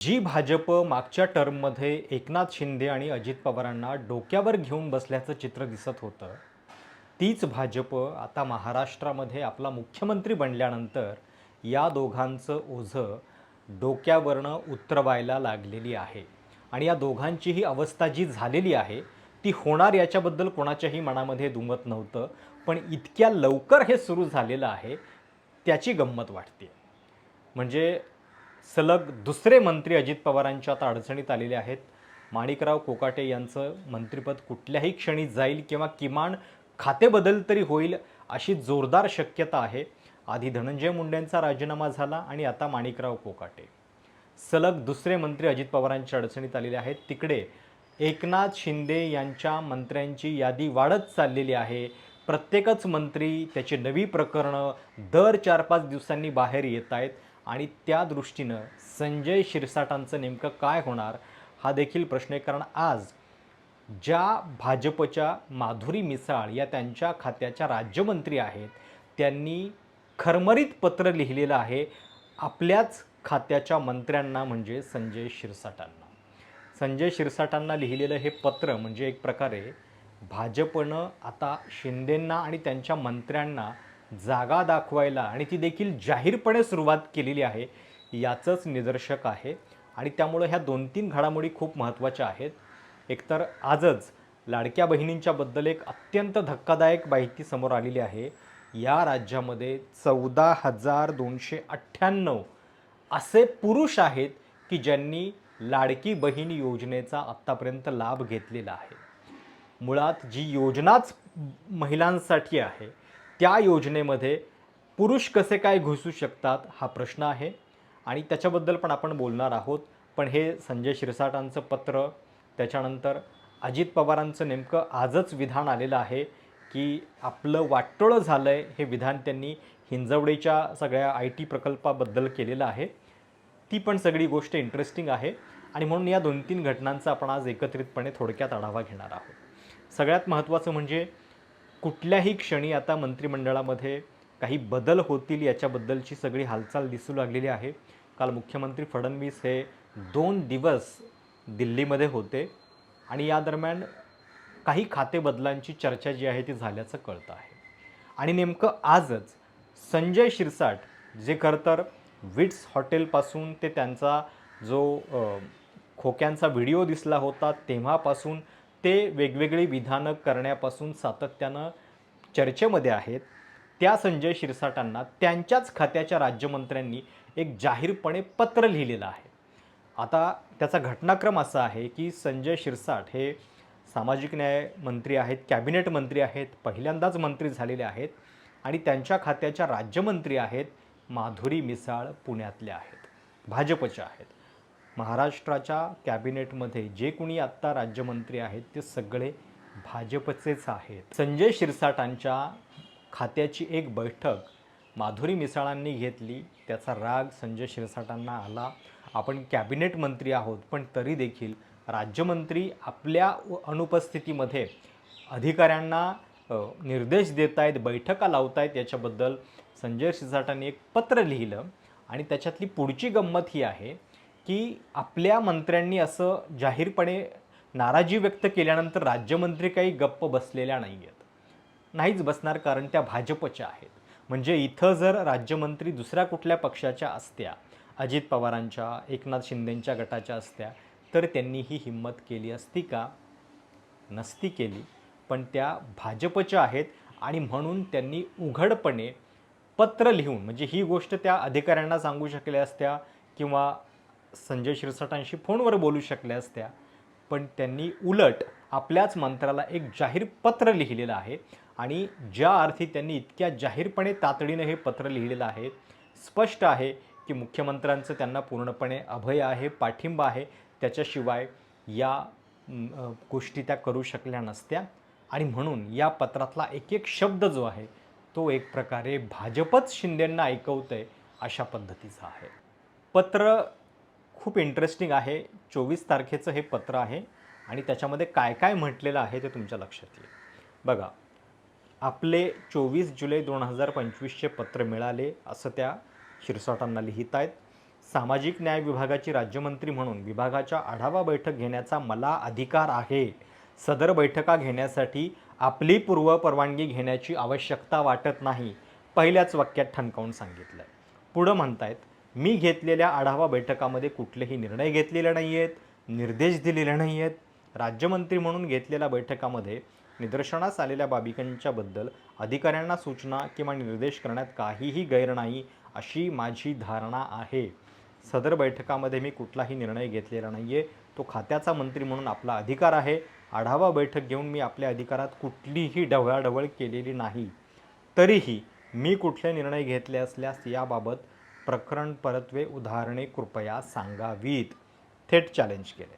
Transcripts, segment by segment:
जी भाजप मागच्या टर्ममध्ये एकनाथ शिंदे आणि अजित पवारांना डोक्यावर घेऊन बसल्याचं चित्र दिसत होतं तीच भाजप आता महाराष्ट्रामध्ये आपला मुख्यमंत्री बनल्यानंतर या दोघांचं ओझं डोक्यावरनं उतरवायला लागलेली आहे. आणि या दोघांचीही अवस्था जी झालेली आहे ती होणार याच्याबद्दल कोणाच्याही मनामध्ये दुमत नव्हतं पण इतक्या लवकर हे सुरू झालेलं आहे त्याची गंमत वाटते. म्हणजे सलग दुसरे मंत्री अजित पवारांच्या आता अडचणीत आलेले आहेत. माणिकराव कोकाटे यांचं मंत्रिपद कुठल्याही क्षणी जाईल किंवा किमान खातेबदल तरी होईल अशी जोरदार शक्यता आहे. आधी धनंजय मुंडेंचा राजीनामा झाला आणि आता माणिकराव कोकाटे. सलग दुसरे मंत्री अजित पवारांच्या अडचणीत आलेले आहेत. तिकडे एकनाथ शिंदे यांच्या मंत्र्यांची यादी वाढत चाललेली आहे. प्रत्येकच मंत्री त्याची नवी प्रकरणं दर चार पाच दिवसांनी बाहेर येत आहेत. आणि त्या दृष्टीनं संजय शिरसाटांचं नेमकं काय होणार हा देखील प्रश्न आहे. कारण आज ज्या भाजपच्या माधुरी मिसाळ या त्यांच्या खात्याच्या राज्यमंत्री आहेत त्यांनी खरमरीत पत्र लिहिलेलं आहे आपल्याच खात्याच्या मंत्र्यांना म्हणजे संजय शिरसाटांना. संजय शिरसाटांना लिहिलेलं हे पत्र म्हणजे एक प्रकारे भाजपनं आता शिंदेंना आणि त्यांच्या मंत्र्यांना जागा दाखवायला आणि ती देखील जाहीरपणे सुरुवात केलेली आहे याचंच निदर्शक आहे. आणि त्यामुळं ह्या दोन तीन घडामोडी खूप महत्त्वाच्या आहेत. एकतर आजच लाडक्या बहिणींच्याबद्दल एक अत्यंत धक्कादायक माहिती समोर आलेली आहे. या राज्यामध्ये चौदा हजार दोनशे अठ्ठ्याण्णव असे पुरुष आहेत की ज्यांनी लाडकी बहीण योजनेचा आत्तापर्यंत लाभ घेतलेला आहे. मुळात जी योजनाच महिलांसाठी आहे त्या योजनेमध्ये पुरुष कसे काय घुसू शकतात हा प्रश्न आहे. आणि त्याच्याबद्दल पण आपण बोलणार आहोत. पण हे संजय शिरसाटांचं पत्र त्याच्यानंतर अजित पवारांचं नेमकं आजच विधान आलेलं आहे की आपलं वाटोळं झालं आहे हे विधान त्यांनी हिंजवडेच्या सगळ्या आय टी प्रकल्पाबद्दल केलेलं आहे. ती पण सगळी गोष्ट इंटरेस्टिंग आहे. आणि म्हणून या दोन तीन घटनांचा आपण आज एकत्रितपणे थोडक्यात आढावा घेणार आहोत. सगळ्यात महत्त्वाचं म्हणजे कुठल्याही क्षणी आता मंत्रिमंडळामध्ये काही बदल होतील याच्याबद्दलची सगळी हालचाल दिसू लागलेली आहे. काल मुख्यमंत्री फडणवीस हे दोन दिवस दिल्लीमध्ये होते आणि या दरम्यान काही खाते बदलांची चर्चा जी आहे ती झाल्याचं कळतं आहे. आणि नेमकं आजच संजय शिरसाट जे खरं तर विट्स हॉटेलपासून ते त्यांचा जो खोक्यांचा व्हिडिओ दिसला होता तेव्हापासून ते वेगवेगळी विधानं करण्यापासून सातत्यानं चर्चेमध्ये आहेत. त्या संजय शिरसाटांना त्यांच्याच खात्याच्या राज्यमंत्र्यांनी एक जाहीरपणे पत्र लिहिलेलं आहे. आता त्याचा घटनाक्रम असा आहे की संजय शिरसाट हे सामाजिक न्याय मंत्री आहेत कॅबिनेट मंत्री आहेत पहिल्यांदाच मंत्री झालेले आहेत आणि त्यांच्या खात्याच्या राज्यमंत्री आहेत माधुरी मिसाळ पुण्यातल्या आहेत. भाजपच्या आहेत. महाराष्ट्राच्या कॅबिनेटमध्ये जे कुणी आत्ता राज्यमंत्री आहेत ते सगळे भाजपचेच आहेत. संजय शिरसाटांच्या खात्याची एक बैठक माधुरी मिसाळांनी घेतली. त्याचा राग संजय शिरसाटांना आला. आपण कॅबिनेट मंत्री आहोत पण तरी देखील राज्यमंत्री आपल्या अनुपस्थितीमध्ये अधिकाऱ्यांना निर्देश देत आहेत बैठका लावत आहेत याच्याबद्दल संजय शिरसाटांनी एक पत्र लिहिलं आणि त्याच्यातली पुढची गंमत ही आहे. की आपल्या मंत्र्यांनी असं जाहीरपणे नाराजी व्यक्त केल्यानंतर राज्यमंत्री काही गप्प बसलेल्या नाही आहेत नाहीच बसणार कारण त्या भाजपच्या आहेत. म्हणजे इथं जर राज्यमंत्री दुसऱ्या कुठल्या पक्षाच्या असत्या अजित पवारांच्या एकनाथ शिंदेंच्या गटाच्या असत्या तर त्यांनी ही हिंमत केली असती का? नसती केली. पण त्या भाजपच्या आहेत आणि म्हणून त्यांनी उघडपणे पत्र लिहून म्हणजे ही गोष्ट त्या अधिकाऱ्यांना सांगू शकल्या असत्या किंवा संजय शिरसाटांशी फोनवर बोलू शकल्या असत्या. पण त्यांनी उलट आपल्याच मंत्र्याला एक जाहीर पत्र लिहिलेलं आहे आणि ज्या अर्थी त्यांनी इतक्या जाहीरपणे तातडीनं हे पत्र लिहिलेलं आहे स्पष्ट आहे की मुख्यमंत्र्यांचं त्यांना पूर्णपणे अभय आहे पाठिंबा आहे. त्याच्याशिवाय या गोष्टी त्या करू शकल्या नसत्या. आणि म्हणून या पत्रातला एक एक शब्द जो आहे तो एक प्रकारे भाजपच शिंदेंना ऐकवतं आहे अशा पद्धतीचा आहे. पत्र खूप इंटरेस्टिंग आहे. चोवीस तारखेचं हे पत्र आहे आणि त्याच्यामध्ये काय काय म्हटलेलं आहे ते तुमच्या लक्षात येईल. बघा आपले चोवीस जुलै दोन हजार पंचवीसचे पत्र मिळाले असं त्या शिरसाटांना लिहित आहेत. सामाजिक न्याय विभागाची राज्यमंत्री म्हणून विभागाच्या आढावा बैठक घेण्याचा मला अधिकार आहे. सदर बैठका घेण्यासाठी आपली पूर्व परवानगी घेण्याची आवश्यकता वाटत नाही पहिल्याच वाक्यात ठणकावून सांगितलं आहे पुढं म्हणतायत मी घेतलेल्या आढावा बैठकामध्ये कुठलेही निर्णय घेतलेले नाही आहेत निर्देश दिलेले नाही आहेत राज्यमंत्री म्हणून घेतलेल्या बैठकामध्ये निदर्शनास आलेल्या बाबिकांच्याबद्दल अधिकाऱ्यांना सूचना किंवा निर्देश करण्यात काहीही गैर नाही अशी माझी धारणा आहे. सदर बैठकामध्ये मी कुठलाही निर्णय घेतलेला नाही आहे तो खात्याचा मंत्री म्हणून आपला अधिकार आहे. आढावा बैठक घेऊन मी आपल्या अधिकारात कुठलीही ढवळाढवळ केलेली नाही. तरीही मी कुठले निर्णय घेतले असल्यास याबाबत प्रकरण परत्वे उदाहरणे कृपया सांगावीत. थेट चॅलेंज केले.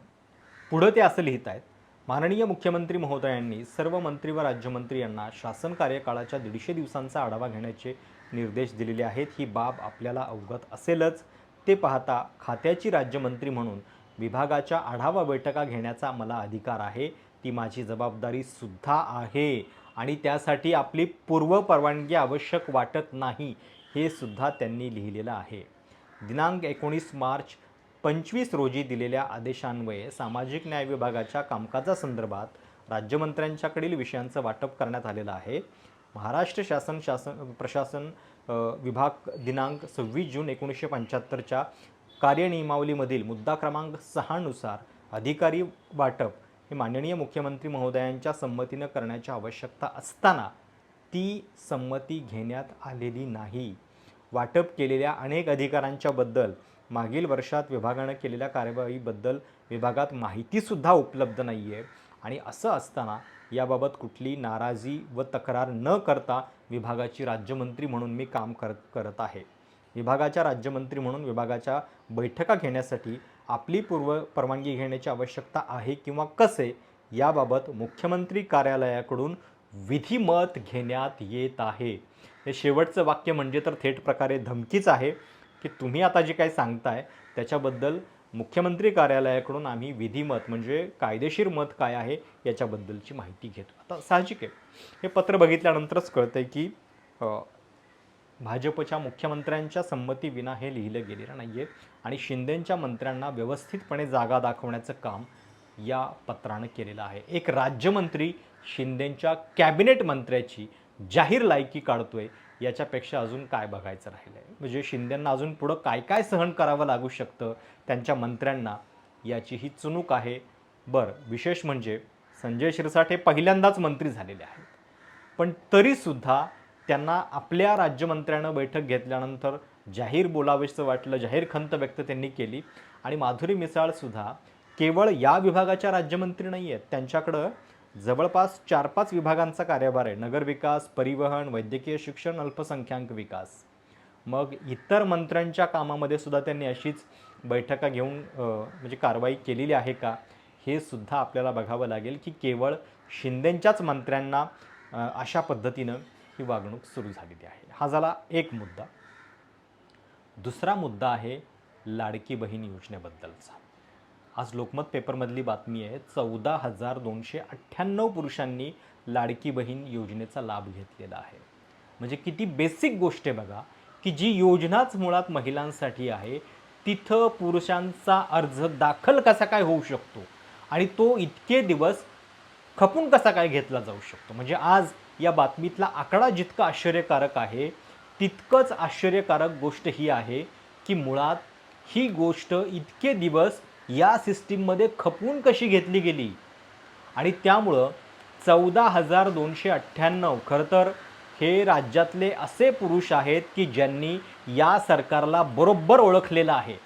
पुढं ते असं लिहित आहेत माननीय मुख्यमंत्री महोदयांनी सर्व मंत्री व राज्यमंत्री यांना शासन कार्यकाळाच्या दीडशे दिवसांचा आढावा घेण्याचे निर्देश दिलेले आहेत. ही बाब आपल्याला अवगत असेलच. ते पाहता खात्याची राज्यमंत्री म्हणून विभागाच्या आढावा बैठका घेण्याचा मला अधिकार आहे. ती माझी जबाबदारी सुद्धा आहे आणि त्यासाठी आपली पूर्व परवानगी आवश्यक वाटत नाही. हे सुद्धा त्यांनी लिहिलेलं आहे. दिनांक एकोणीस मार्च पंचवीस रोजी दिलेल्या आदेशान्वये सामाजिक न्याय विभागाच्या कामकाजासंदर्भात राज्यमंत्र्यांच्याकडील विषयांचं वाटप करण्यात आलेलं आहे. महाराष्ट्र शासन शासन प्रशासन विभाग दिनांक सव्वीस जून एकोणीसशे पंच्याहत्तरच्या कार्यनियमावलीमधील मुद्दा क्रमांक सहानुसार अधिकारी वाटप हे माननीय मुख्यमंत्री महोदयांच्या संमतीनं करण्याची आवश्यकता असताना ती संमती घेण्यात आलेली नाही. वाटप केलेल्या अनेक अधिकारांच्याबद्दल मागील वर्षात विभागानं केलेल्या कार्यवाहीबद्दल विभागात माहितीसुद्धा उपलब्ध नाही आहे आणि असं असताना याबाबत कुठली नाराजी व तक्रार न करता विभागाची राज्यमंत्री म्हणून मी काम करत करत आहे. विभागाच्या राज्यमंत्री म्हणून विभागाच्या बैठका घेण्यासाठी आपली पूर्व परवानगी घेण्याची आवश्यकता आहे किंवा कसे याबाबत मुख्यमंत्री कार्यालयाकडून विधिमत घेण्यात येत आहे. हे शेवटचं वाक्य म्हणजे तर थेट प्रकारे धमकीच आहे की तुम्ही आता जे काही सांगताय त्याच्याबद्दल मुख्यमंत्री कार्यालयाकडून आम्ही विधिमत म्हणजे कायदेशीर मत काय आहे याच्याबद्दलची माहिती घेतो. आता साहजिक आहे. हे पत्र बघितल्यानंतरच कळतं आहे की भाजपच्या मुख्यमंत्र्यांच्या संमतीविना हे लिहिलं गेलेलं नाही आहे आणि शिंदेंच्या मंत्र्यांना व्यवस्थितपणे जागा दाखवण्याचं काम या पत्रानं केलेलं आहे. एक राज्यमंत्री शिंदेंच्या कॅबिनेट मंत्र्याची जाहीर लायकी काढतोय याच्यापेक्षा अजून काय बघायचं राहिलं आहे म्हणजे शिंदेंना अजून पुढं काय काय सहन करावं लागू शकतं त्यांच्या मंत्र्यांना याची ही चुणूक आहे. बरं विशेष म्हणजे संजय शिरसाट हे पहिल्यांदाच मंत्री झालेले आहेत. पण तरीसुद्धा त्यांना आपल्या राज्यमंत्र्यानं बैठक घेतल्यानंतर जाहीर बोलावेसं वाटलं जाहीर खंत व्यक्त त्यांनी केली. आणि माधुरी मिसाळसुद्धा केवळ या विभागाच्या राज्यमंत्री नाही आहेत त्यांच्याकडं जवळपास चार पाच विभागांचा कार्यभार आहे. नगरविकास परिवहन वैद्यकीय शिक्षण अल्पसंख्याक विकास. मग इतर मंत्र्यांच्या कामामध्ये सुद्धा त्यांनी अशीच बैठका घेऊन म्हणजे कारवाई केलेली आहे का? हे सुद्धा आपल्याला बघावं लागेल की केवळ शिंदेंच्याच मंत्र्यांना अशा पद्धतीनं ही वागणूक सुरू झालेली आहे. हा झाला एक मुद्दा. दुसरा मुद्दा आहे लाडकी बहीण योजनेबद्दलचा. आज लोकमत पेपरमधली बातमी आहे चौदा हजार दोनशे अठ्ठ्याण्णव पुरुषांनी लाडकी बहीण योजनेचा लाभ घेतलेला आहे. म्हणजे किती बेसिक गोष्ट आहे बघा की जी योजनाच मुळात महिलांसाठी आहे तिथं पुरुषांचा अर्ज दाखल कसा काय होऊ शकतो आणि तो इतके दिवस खपून कसा काय घेतला जाऊ शकतो? म्हणजे आज या बातमीतला आकडा जितका आश्चर्यकारक आहे तितकंच आश्चर्यकारक गोष्ट ही आहे की मुळात ही गोष्ट इतके दिवस या सिस्टीममध्ये खपून कशी घेतली गेली? आणि त्यामुळं चौदा हजार दोनशे अठ्ठ्याण्णव खरं तर हे राज्यातले असे पुरुष आहेत की ज्यांनी या सरकारला बरोबर ओळखलेलं आहे.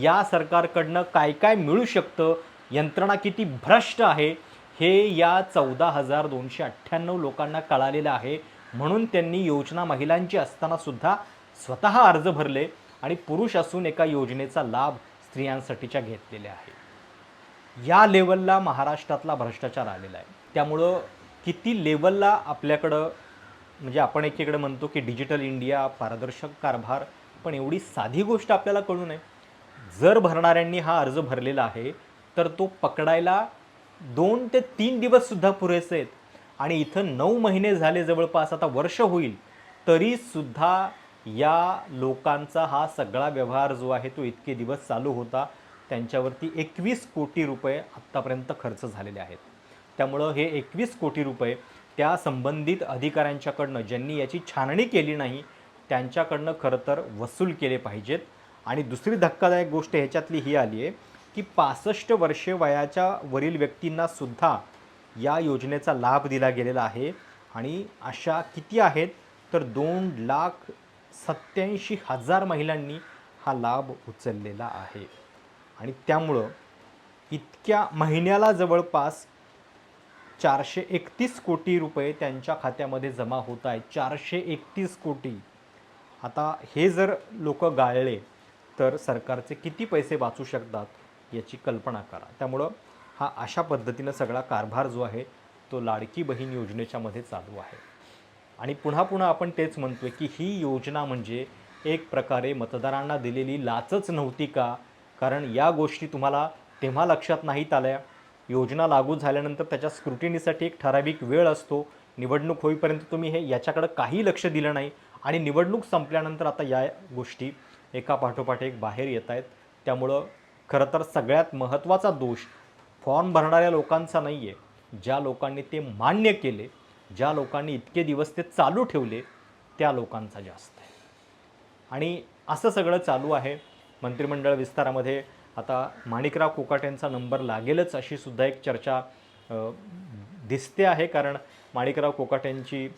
या सरकारकडनं काय काय मिळू शकतं? यंत्रणा किती भ्रष्ट आहे? हे या चौदा हजार दोनशे अठ्ठ्याण्णव लोकांना कळालेलं आहे. म्हणून त्यांनी योजना महिलांची असतानासुद्धा स्वतः अर्ज भरले. आणि पुरुष असून एका योजनेचा लाभ स्त्रियांसाठीच्या घेतलेल्या आहे या लेवलला महाराष्ट्रातला भ्रष्टाचार आलेला आहे. त्यामुळं किती लेवलला आपल्याकडं म्हणजे आपण एकीकडे म्हणतो की डिजिटल इंडिया पारदर्शक कारभार पण एवढी साधी गोष्ट आपल्याला कळू नये. जर भरणाऱ्यांनी हा अर्ज भरलेला आहे तर तो पकडायला दोन ते तीन दिवससुद्धा पुरेसे आहेत. आणि इथं नऊ महिने झाले जवळपास आता वर्ष होईल तरीसुद्धा या लोकांचा हा सगळा व्यवहार जो आहे तो इतके दिवस चालू होता त्यांच्यावरती एकवीस कोटी रुपये आत्तापर्यंत खर्च झालेले आहेत. त्यामुळं हे एकवीस कोटी रुपये त्या संबंधित अधिकाऱ्यांच्याकडनं ज्यांनी याची छाननी केली नाही त्यांच्याकडनं खरं तर वसूल केले पाहिजेत. आणि दुसरी धक्कादायक गोष्ट ह्याच्यातली ही आली आहे की पासष्ट वर्षे वयाच्या वरील व्यक्तींना सुद्धा या योजनेचा लाभ दिला गेलेला आहे. आणि अशा किती आहेत? तर दोन लाख सत्याऐंशी हजार महिलांनी हा लाभ उचललेला आहे. आणि त्यामुळं इतक्या महिन्याला जवळपास चारशे एकतीस कोटी रुपये त्यांच्या खात्यामध्ये जमा होत आहेत. चारशे एकतीस कोटी. आता हे जर लोक गाळले तर सरकारचे किती पैसे वाचू शकतात याची कल्पना करा. त्यामुळं हा अशा पद्धतीनं सगळा कारभार जो आहे तो लाडकी बहीण योजनेच्यामध्ये चालू आहे. आणि पुन्हा पुन्हा आपण तेच म्हणतो आहे की ही योजना म्हणजे एक प्रकारे मतदारांना दिलेली लाचच नव्हती का? कारण या गोष्टी तुम्हाला तेव्हा लक्षात नाहीत आल्या. योजना लागू झाल्यानंतर त्याच्या स्क्रुटिनीसाठी एक ठराविक वेळ असतो. निवडणूक होईपर्यंत तुम्ही हे याच्याकडं काही लक्ष दिलं नाही. आणि निवडणूक संपल्यानंतर आता या गोष्टी एका पाठोपाठ एक बाहेर येत आहेत त्यामुळं खरं तर सगळ्यात महत्त्वाचा दोष फॉर्म भरणाऱ्या लोकांचा नाही आहे ज्या लोकांनी ते मान्य केले ज्या लोकांनी इतके दिवस ते चालू ठेवले त्या लोकांचा जास्त आहे. आणि असं सगळं चालू आहे. मंत्रिमंडळ विस्तारामध्ये आता माणिकराव कोकाटेंचा नंबर लागेलच अशी सुद्धा एक चर्चा दिसते आहे. कारण माणिकराव कोकाटेंची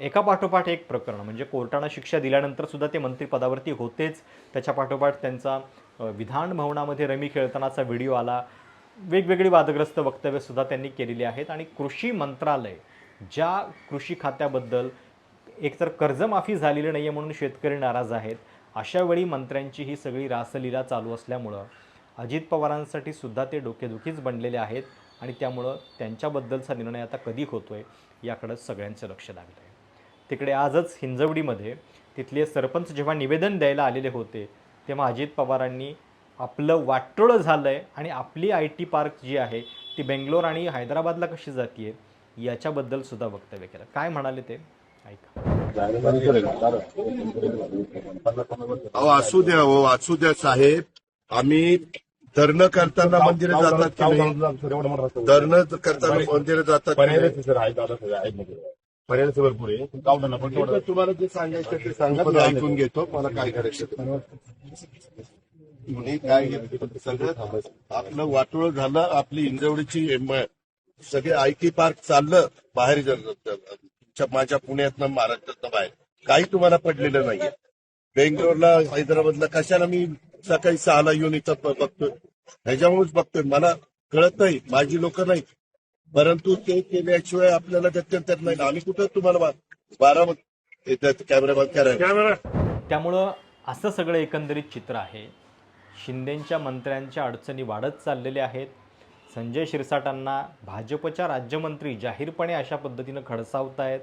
एका पाठोपाठ एक प्रकरण म्हणजे कोर्टानं शिक्षा दिल्यानंतरसुद्धा ते मंत्रिपदावरती होतेच. त्याच्या पाठोपाठ त्यांचा विधान भवनामध्ये रमी खेळतानाचा व्हिडिओ आला. वेगवेगळी वादग्रस्त वक्तव्यसुद्धा त्यांनी केलेली आहेत. आणि कृषी मंत्रालय ज्या कृषी खात्याबद्दल एकतर कर्जमाफी झालेली नाही आहे म्हणून शेतकरी नाराज आहेत अशा वेळी मंत्र्यांची ही सगळी रासलीला चालू असल्यामुळं अजित पवारांसाठी सुद्धा ते डोकेदुखीच बनलेले आहेत आणि त्यामुळं त्यांच्याबद्दलचा निर्णय आता कधी होतो आहे याकडं सगळ्यांचं लक्ष लागलं आहे तिकडे आजच हिंजवडीमध्ये तिथले सरपंच जेव्हा निवेदन द्यायला आलेले होते तेव्हा अजित पवारांनी आपलं वाटोळं झालं आहे आणि आपली आय टी पार्क जी आहे ती बेंगलोर आणि हैदराबादला कशी जातीये याच्याबद्दल सुद्धा वक्तव्य केलं. काय म्हणाले ते? ऐका. अहो असू द्या हो असू द्या साहेब. आम्ही धरणं करताना मंदिरं जातात की नाही? धरणं करताना मंदिरं जातात की नाही? पर्याय सर आहेत दादा सर आहेत. म्हणजे पर्याय भरपूर आहे. पण तुम्हाला जे सांगायचं ते सांगा मी ऐकून घेतो मला काय करायचं काय सगळं आपलं वाटोळ झालं आपली इंजवडीची सगळे आय टी पार्क चाललं बाहेर ज- तुमच्या माझ्या पुण्यातनं महाराष्ट्रातनं बाहेर. काही तुम्हाला पडलेलं नाहीये. बेंगलोरला हैदराबादला कशाला मी सकाळी सहाला येऊन इथं बघतोय? ह्याच्यामुळेच बघतोय. मला कळत नाही माझी लोक नाही. परंतु ते केल्याशिवाय आपल्याला गत्यंतर नाही. आम्ही कुठं तुम्हाला बारा कॅमेरा बंद करायला? त्यामुळं असं सगळं एकंदरीत चित्र आहे. शिंदेंच्या मंत्र्यांच्या अडचणी वाढत चाललेल्या आहेत. संजय शिरसाटांना भाजपच्या राज्यमंत्री जाहीरपणे अशा पद्धतीनं खडसावत आहेत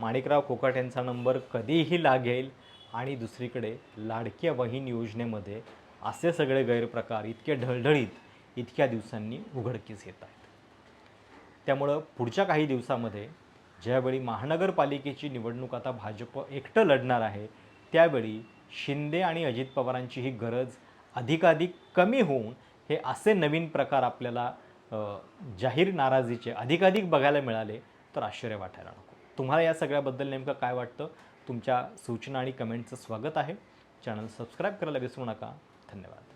माणिकराव कोकाट यांचा नंबर कधीही लागेल. आणि दुसरीकडे लाडक्या बहीण योजनेमध्ये असे सगळे गैरप्रकार इतके ढळढळीत इतक्या दिवसांनी उघडकीस येत आहेत त्यामुळं पुढच्या काही दिवसामध्ये ज्यावेळी महानगरपालिकेची निवडणूक आता भाजप एकटं लढणार आहे त्यावेळी शिंदे आणि अजित पवारांची ही गरज अधिकाधिक कमी होऊन हे असे नवीन प्रकार आपल्याला जाहीर नाराजीचे अधिकाधिक बघायला मिळाले तर आश्चर्य वाटायला नको. तुम्हाला या सगळ्याबद्दल नेमकं काय वाटतं? तुमच्या सूचना आणि कमेंटचं स्वागत आहे. चॅनल सबस्क्राईब करायला विसरू नका. धन्यवाद.